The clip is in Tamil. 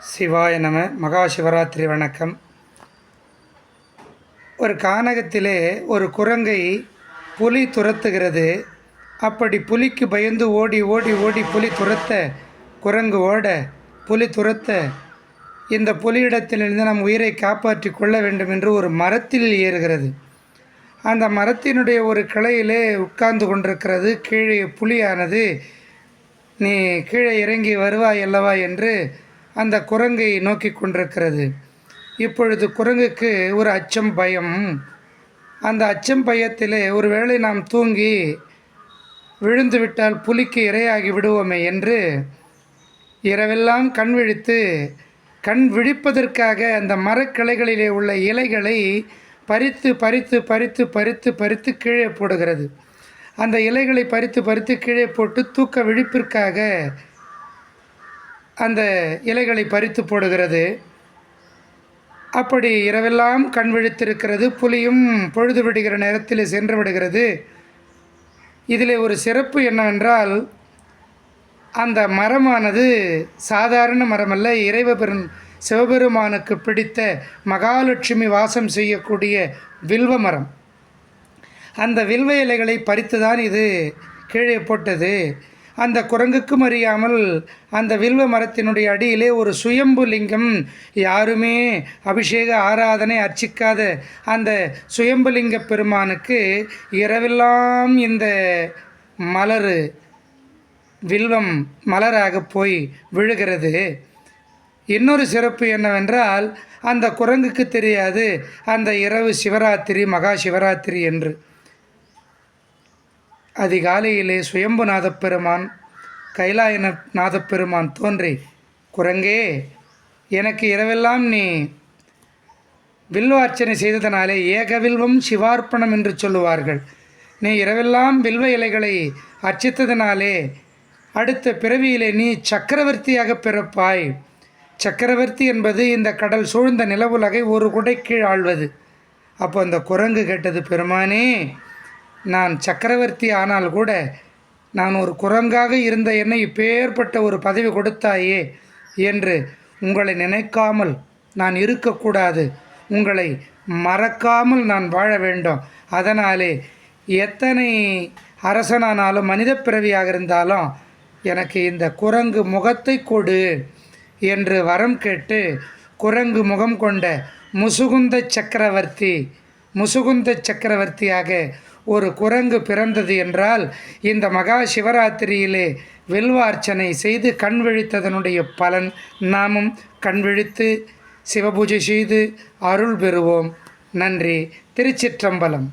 சிவாய நம மகா சிவராத்திரி வணக்கம். ஒரு கானகத்திலே ஒரு குரங்கை புலி துரத்துகிறது. அப்படி புலிக்கு பயந்து ஓடி ஓடி ஓடி புலி துரத்த குரங்கு ஓட புலி துரத்த இந்த புலியிடத்திலிருந்து நம் உயிரை காப்பாற்றி கொள்ள வேண்டும் என்று ஒரு மரத்தில் ஏறுகிறது. அந்த மரத்தினுடைய ஒரு கிளையிலே உட்கார்ந்து கொண்டிருக்கிறது. கீழே புலியானது நீ கீழே இறங்கி வருவாய் அல்லவா? என்று அந்த குரங்கை நோக்கி கொண்டிருக்கிறது. இப்பொழுது குரங்குக்கு ஒரு அச்சம் பயம். அந்த அச்சம் பயத்திலே ஒருவேளை நாம் தூங்கி விழுந்துவிட்டால் புலிக்கு இரையாகி விடுவோமே என்று இரவெல்லாம் கண் விழித்து கண் விழிப்பதற்காக அந்த மரக்கிளைகளிலே உள்ள இலைகளை பறித்து பறித்து பறித்து பறித்து பறித்து கீழே போடுகிறது. அந்த இலைகளை பறித்து பறித்து கீழே போட்டு தூக்க விழிப்பிற்காக அந்த இலைகளை பறித்து போடுகிறது. அப்படி இரவெல்லாம் கண் விழித்திருக்கிறது. புலியும் பொழுது விடுகிற நேரத்தில் சென்று விடுகிறது. இதில் ஒரு சிறப்பு என்னவென்றால் அந்த மரமானது சாதாரண மரமல்ல இறைவபெரும் சிவபெருமானுக்கு பிடித்த மகாலட்சுமி வாசம் செய்யக்கூடிய வில்வ மரம். அந்த வில்வ இலைகளை பறித்து தான் இது கீழே போட்டது. அந்த குரங்குக்கும் அறியாமல் அந்த வில்வ மரத்தினுடைய அடியிலே ஒரு சுயம்பு லிங்கம். யாருமே அபிஷேக ஆராதனை அர்ச்சிக்காத அந்த சுயம்புலிங்க பெருமானுக்கு இரவெல்லாம் இந்த மலர் வில்வம் மலராக போய் விழுகிறது. இன்னொரு சிறப்பு என்னவென்றால் அந்த குரங்குக்கு தெரியாது அந்த இரவு சிவராத்திரி மகா சிவராத்திரி என்று. அதிகாலையிலே சுயம்புநாதப் பெருமான் கைலாயன நாதப்பெருமான் தோன்றி குரங்கே எனக்கு இரவெல்லாம் நீ வில்வார்ச்சனை செய்ததனாலே ஏகவில்வம் சிவார்ப்பணம் என்று சொல்லுவார்கள். நீ இரவெல்லாம் வில்வ இலைகளை அர்ச்சித்ததினாலே அடுத்த பிறவியிலே நீ சக்கரவர்த்தியாக பிறப்பாய். சக்கரவர்த்தி என்பது இந்த கடல் சூழ்ந்த நிலவுலகை ஒரு குடைக்கீழ் ஆழ்வது அப்போ அந்த குரங்கு கேட்டது பெருமானே நான் சக்கரவர்த்தி ஆனால் கூட நான் ஒரு குரங்காக இருந்த என்னை இப்பேற்பட்ட ஒரு பதவி கொடுத்தாயே என்று உங்களை நினைக்காமல் நான் இருக்கக்கூடாது. உங்களை மறக்காமல் நான் வாழ வேண்டும். அதனாலே எத்தனை அரசனானாலும் மனித பிறவியாக இருந்தாலும் எனக்கு இந்த குரங்கு முகத்தை கொடு என்று வரம் கேட்டு குரங்கு முகம் கொண்ட முசுகுந்த சக்கரவர்த்தி முசுகுந்த சக்கரவர்த்தியாக ஒரு குரங்கு பிறந்தது என்றால் இந்த மகா சிவராத்திரியிலே வெல்வார்ச்சனை செய்து கண் விழித்ததனுடைய பலன் நாமும் கண் விழித்து சிவபூஜை செய்து அருள் பெறுவோம். நன்றி. திருச்சிற்றம்பலம்.